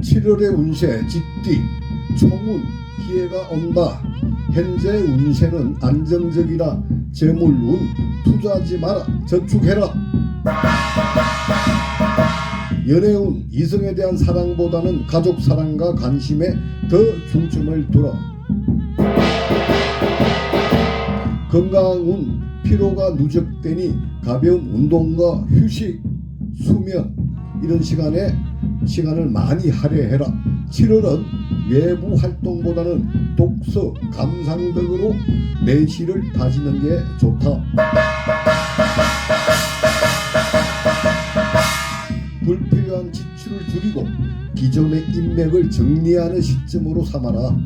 7월의 운세 직뒤 총운 기회가 온다. 현재 운세는 안정적이라 재물운 투자하지 마라 저축해라. 연애운 이성에 대한 사랑보다는 가족 사랑과 관심에 더 중점을 두라. 건강운 피로가 누적되니 가벼운 운동과 휴식, 수면 이런 시간에 시간을 많이 할애해라. 7월은 외부 활동보다는 독서, 감상 등으로 내실을 다지는 게 좋다. 불필요한 지출을 줄이고 기존의 인맥을 정리하는 시점으로 삼아라.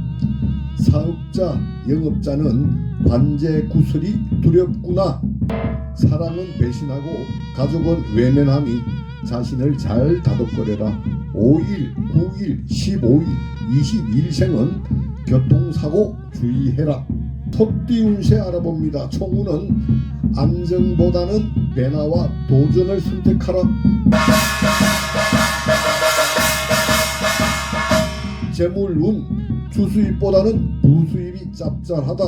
사업자, 영업자는 관제 구설이 두렵구나. 사랑은 배신하고 가족은 외면함이 자신을 잘 다독거려라. 5일, 9일, 15일, 22일생은 교통사고 주의해라. 토띠 운세 알아봅니다. 총우는 안정보다는 변화와 도전을 선택하라. 재물운 주수입보다는 부수입이 짭짤하다.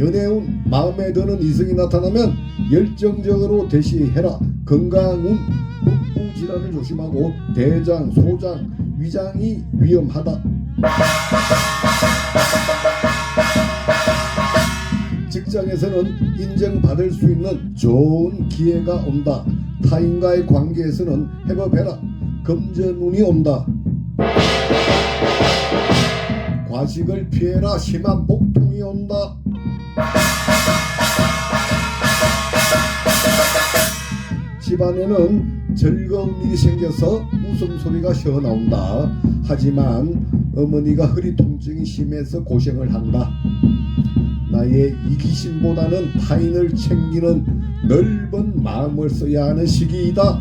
연애운 마음에 드는 이성이 나타나면 열정적으로 대시해라. 건강운 흑부 질환을 조심하고 대장, 소장, 위장이 위험하다. 직장에서는 인정받을 수 있는 좋은 기회가 온다. 타인과의 관계에서는 해법해라. 금전운이 온다. 과식을 피해라. 심한 복통이 온다. 집안에는 즐거운 일이 생겨서 웃음소리가 새어나온다. 하지만 어머니가 허리 통증이 심해서 고생을 한다. 나의 이기심보다는 타인을 챙기는 넓은 마음을 써야 하는 시기이다.